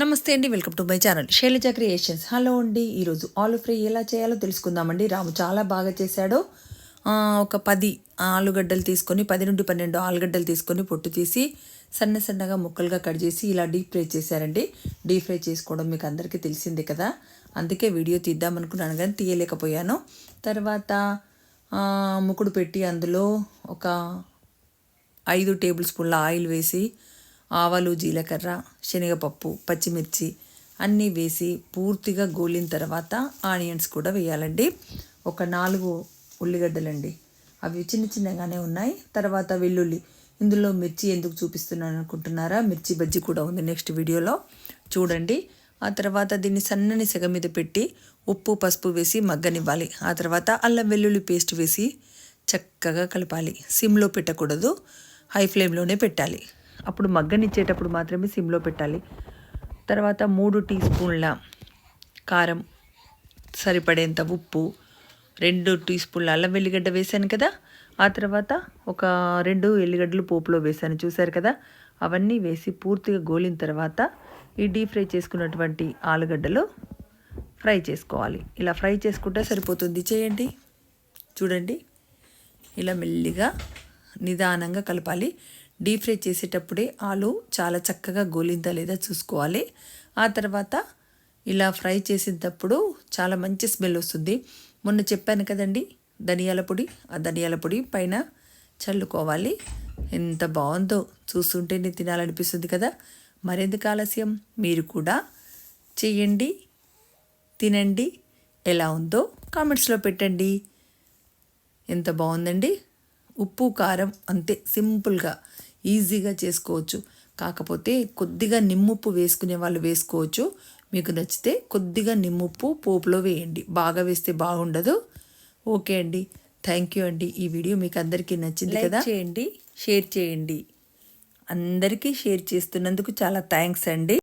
నమస్తే అండి welcome to my channel. Shailaja creations. Hello అండి ఈరోజు ఆలు ఫ్రై ఎలా చేయాలో తెలుసుకుందామండి. రాము చాలా బాగా చేశాడు. ఒక పది ఆలుగడ్డలు తీసుకొని పది నుండి పన్నెండు ఆలుగడ్డలు తీసుకొని పొట్టు తీసి సన్న సన్నగా ముక్కలుగా కట్ చేసి ఇలా డీప్ ఫ్రై చేశారండి. డీప్ ఫ్రై చేసుకోవడం మీకు అందరికీ తెలిసిందే కదా. అందుకే వీడియో తీద్దామనుకున్నాను కానీ తీయలేకపోయాను. తర్వాత ముక్కుడు ముకుడు పెట్టి అందులో ఒక ఐదు టేబుల్ స్పూన్ల ఆయిల్ వేసి ఆవాలు జీలకర్ర శనగపప్పు పచ్చిమిర్చి అన్నీ వేసి పూర్తిగా గోలిన తర్వాత ఆనియన్స్ కూడా వేయాలండి. ఒక నాలుగు ఉల్లిగడ్డలండి. అవి చిన్న చిన్నగానే ఉన్నాయి. తర్వాత వెల్లుల్లి. ఇందులో మిర్చి ఎందుకు చూపిస్తున్నాను అనుకుంటున్నారా? మిర్చి బజ్జీ కూడా ఉంది నెక్స్ట్ వీడియోలో. చూడండి. ఆ తర్వాత దీన్ని సన్నని సెగ మీద పెట్టి ఉప్పు పసుపు వేసి మగ్గనివ్వాలి. ఆ తర్వాత అల్లం వెల్లుల్లి పేస్ట్ వేసి చక్కగా కలపాలి. సిమ్లో పెట్టకూడదు. హై ఫ్లేమ్లోనే పెట్టాలి. అప్పుడు మగ్గనిచ్చేటప్పుడు మాత్రమే సిమ్లో పెట్టాలి. తర్వాత మూడు టీ స్పూన్ల కారం సరిపడేంత ఉప్పు రెండు టీ స్పూన్ల అల్లం వెల్లిగడ్డ వేశాను కదా. ఆ తర్వాత ఒక రెండు ఎల్లిగడ్డలు పోపులో వేశాను చూశారు కదా. అవన్నీ వేసి పూర్తిగా గోలిన తర్వాత ఈ డీప్ ఫ్రై చేసుకున్నటువంటి ఆలుగడ్డలు ఫ్రై చేసుకోవాలి. ఇలా ఫ్రై చేసుకుంటే సరిపోతుంది. చేయండి. చూడండి. ఇలా మెల్లిగా నిదానంగా కలపాలి. డీప్ ఫ్రై చేసేటప్పుడే ఆలు చాలా చక్కగా గోలిందా లేదా చూసుకోవాలి. ఆ తర్వాత ఇలా ఫ్రై చేసేటప్పుడు చాలా మంచి స్మెల్ వస్తుంది. మొన్న చెప్పాను కదండి ధనియాల పొడి ఆ ధనియాల పొడి పైన చల్లుకోవాలి. ఎంత బాగుందో చూస్తుంటేనే తినాలనిపిస్తుంది కదా. మరెందుకు ఆలస్యం? మీరు కూడా చేయండి తినండి. ఎలా ఉందో కామెంట్స్లో పెట్టండి. ఎంత బాగుందండి? ఉప్పు కారం అంతే సింపుల్గా. ఈజీగా చేసుకోవచ్చు. కాకపోతే కొద్దిగా నిమ్ముప్పు వేసుకునే వాళ్ళు వేసుకోవచ్చు. మీకు నచ్చితే కొద్దిగా నిమ్ముప్పు పోపులో వేయండి. బాగా వేస్తే బాగుండదు. ఓకే అండి. థ్యాంక్ యూ అండి. ఈ వీడియో మీకు అందరికీ నచ్చింది కదా? చేయండి షేర్ చేయండి. అందరికీ షేర్ చేస్తున్నందుకు చాలా థ్యాంక్స్ అండి.